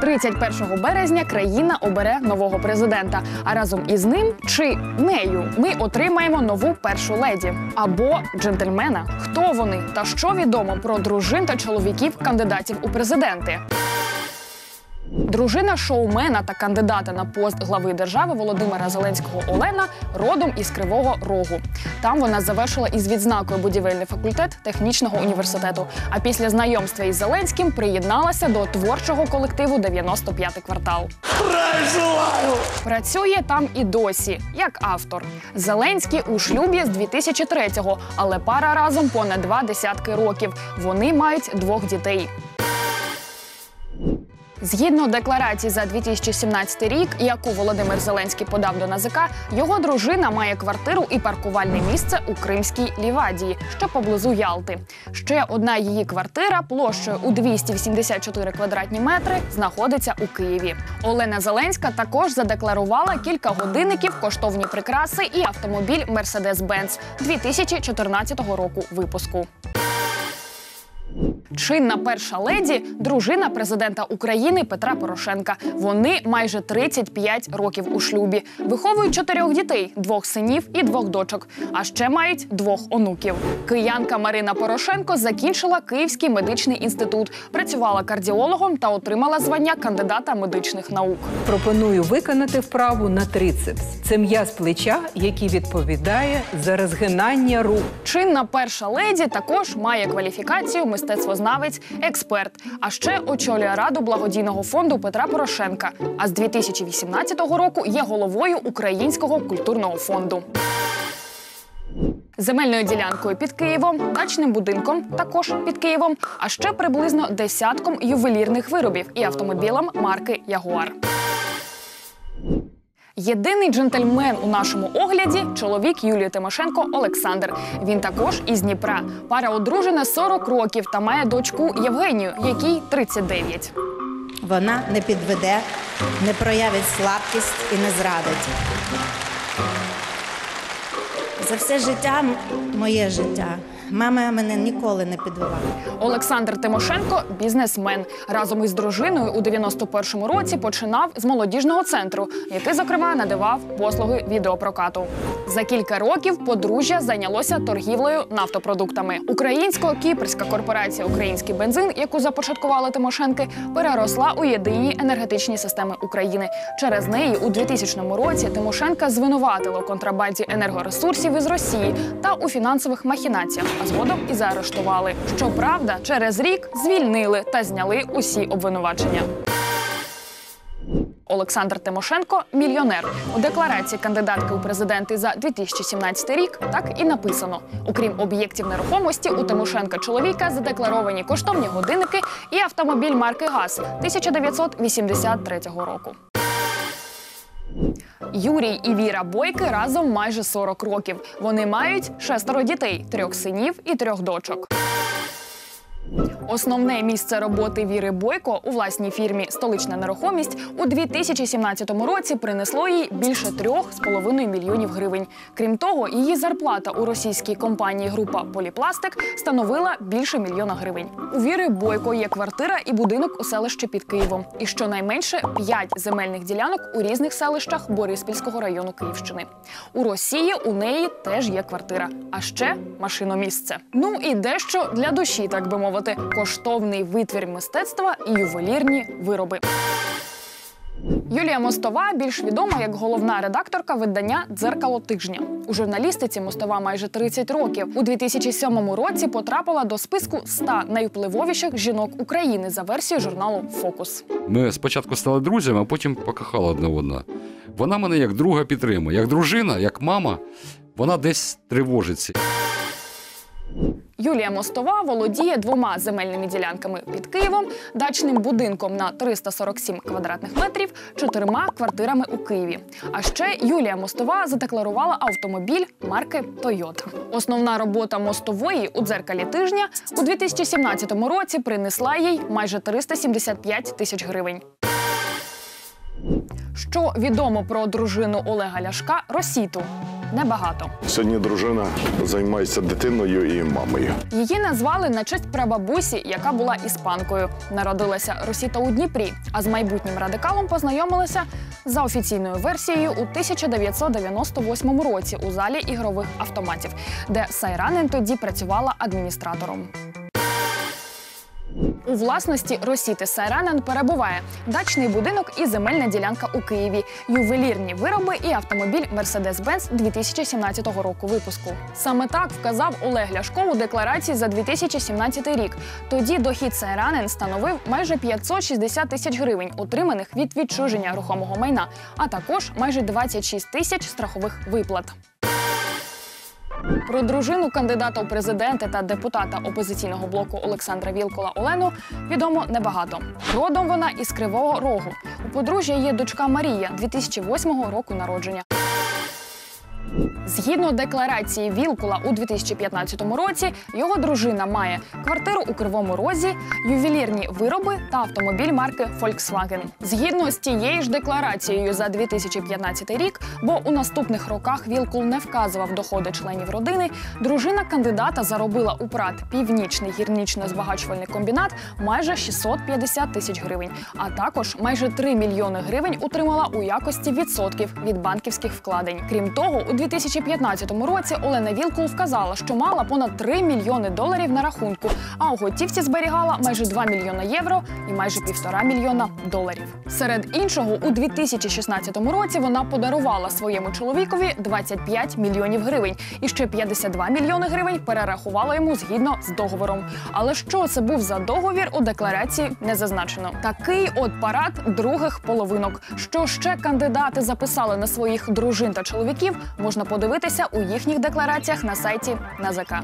31 березня країна обере нового президента. А разом із ним чи нею ми отримаємо нову першу леді або джентльмена. Хто вони та що відомо про дружин та чоловіків кандидатів у президенти? Дружина шоумена та кандидата на пост глави держави Володимира Зеленського Олена родом із Кривого Рогу. Там вона завершила із відзнакою будівельний факультет технічного університету. А після знайомства із Зеленським приєдналася до творчого колективу «95-й квартал. Працює там і досі, як автор. Зеленський у шлюбі з 2003-го, але пара разом понад два десятки років. Вони мають двох дітей. Згідно декларації за 2017 рік, яку Володимир Зеленський подав до НАЗК, його дружина має квартиру і паркувальне місце у Кримській Лівадії, що поблизу Ялти. Ще одна її квартира площею у 284 квадратні метри знаходиться у Києві. Олена Зеленська також задекларувала кілька годинників, коштовні прикраси і автомобіль Mercedes-Benz 2014 року випуску. Чинна перша леді дружина президента України Петра Порошенка. Вони майже 35 років у шлюбі. Виховують чотирьох дітей, двох синів і двох дочок. А ще мають двох онуків. Киянка Марина Порошенко закінчила Київський медичний інститут, працювала кардіологом та отримала звання кандидата медичних наук. Пропоную виконати вправу на трицепс. Це м'яз плеча, який відповідає за розгинання рук. Чинна перша леді також має кваліфікацію мистецтвознавець, експерт. А ще очолює раду благодійного фонду Петра Порошенка. А з 2018 року є головою Українського культурного фонду. Земельною ділянкою під Києвом, дачним будинком також під Києвом, а ще приблизно десятком ювелірних виробів і автомобілем марки Ягуар. Єдиний джентльмен у нашому огляді чоловік Юлії Тимошенко Олександр. Він також із Дніпра. Пара одружена 40 років та має дочку Євгенію, якій 39. Вона не підведе, не проявить слабкість і не зрадить. За все життя, моє життя, мама мене ніколи не підвела. Олександр Тимошенко бізнесмен. Разом із дружиною у 91-му році починав з молодіжного центру, який, зокрема, надавав послуги відеопрокату. За кілька років подружжя зайнялося торгівлею нафтопродуктами. Українсько-кіпрська корпорація Український бензин, яку започаткували Тимошенки, переросла у єдині енергетичні системи України. Через неї у 2000 році Тимошенка звинуватила у контрабанді енергоресурсів із Росії та у фінансових махінаціях, а згодом і заарештували. Щоправда, через рік звільнили та зняли усі обвинувачення. Олександр Тимошенко мільйонер. У декларації кандидатки у президенти за 2017 рік так і написано: окрім об'єктів нерухомості, у Тимошенка чоловіка задекларовані коштовні годинники і автомобіль марки ГАЗ 1983 року. Юрій і Віра Бойки разом майже 40 років. Вони мають шестеро дітей, трьох синів і трьох дочок. Основне місце роботи Віри Бойко у власній фірмі Столична нерухомість у 2017 році принесло їй більше 3,5 мільйонів гривень. Крім того, її зарплата у російській компанії Група Поліпластик становила більше мільйона гривень. У Віри Бойко є квартира і будинок у селищі під Києвом. І щонайменше 5 земельних ділянок у різних селищах Бориспільського району Київщини. У Росії у неї теж є квартира, а ще машиномісце. Ну і дещо для душі, так би мовити, коштовний витвір мистецтва і ювелірні вироби. Юлія Мостова більш відома як головна редакторка видання Дзеркало тижня. У журналістиці Мостова майже 30 років. У 2007 році потрапила до списку 100 найвпливовіших жінок України за версією журналу Фокус. Ми спочатку стали друзями, а потім покохали одне одного. Вона мене як друга підтримує, як дружина, як мама. Вона десь тривожиться. Юлія Мостова володіє двома земельними ділянками під Києвом, дачним будинком на 347 квадратних метрів, чотирма квартирами у Києві. А ще Юлія Мостова задекларувала автомобіль марки Toyota. Основна робота мостової у дзеркалі тижня у 2017 році принесла їй майже 375 тисяч гривень. Що відомо про дружину Олега Ляшка Росіту? Небагато. Сьогодні дружина займається дитиною і мамою. Її назвали на честь прабабусі, яка була іспанкою. Народилася Росіта у Дніпрі, а з майбутнім радикалом познайомилася за офіційною версією у 1998 році у залі ігрових автоматів, де Сайранен тоді працювала адміністратором. У власності Росіти Сайранен перебуває дачний будинок і земельна ділянка у Києві, ювелірні вироби і автомобіль Mercedes-Benz 2017 року випуску. Саме так вказав Олег Ляшко у декларації за 2017 рік. Тоді дохід Сайранен становив майже 560 тисяч гривень, отриманих від відчуження рухомого майна, а також майже 26 тисяч страхових виплат. Про дружину кандидата у президенти та депутата опозиційного блоку Олександра Вілкола Олену відомо небагато. Родом вона із Кривого Рогу. У подружжя є дочка Марія 2008 року народження. Згідно декларації Вілкула у 2015 році, його дружина має квартиру у Кривому Розі, ювелірні вироби та автомобіль марки Volkswagen. Згідно з тією ж декларацією за 2015 рік, бо у наступних роках Вілкул не вказував доходи членів родини, дружина кандидата заробила у ПРАТ Північний гірнічно-збагачувальний комбінат майже 650 тисяч гривень, а також майже 3 мільйони гривень отримала у якості відсотків від банківських вкладень. Крім того, у 2015 році Олена Вілкул вказала, що мала понад 3 мільйони доларів на рахунку, а у готівці зберігала майже 2 мільйона євро і майже півтора мільйона доларів. Серед іншого, у 2016 році вона подарувала своєму чоловікові 25 мільйонів гривень і ще 52 мільйони гривень перерахувала йому згідно з договором. Але що це був за договір у декларації не зазначено. Такий от парад других половинок. Що ще кандидати записали на своїх дружин та чоловіків, можна подивитися у їхніх деклараціях на сайті НАЗК.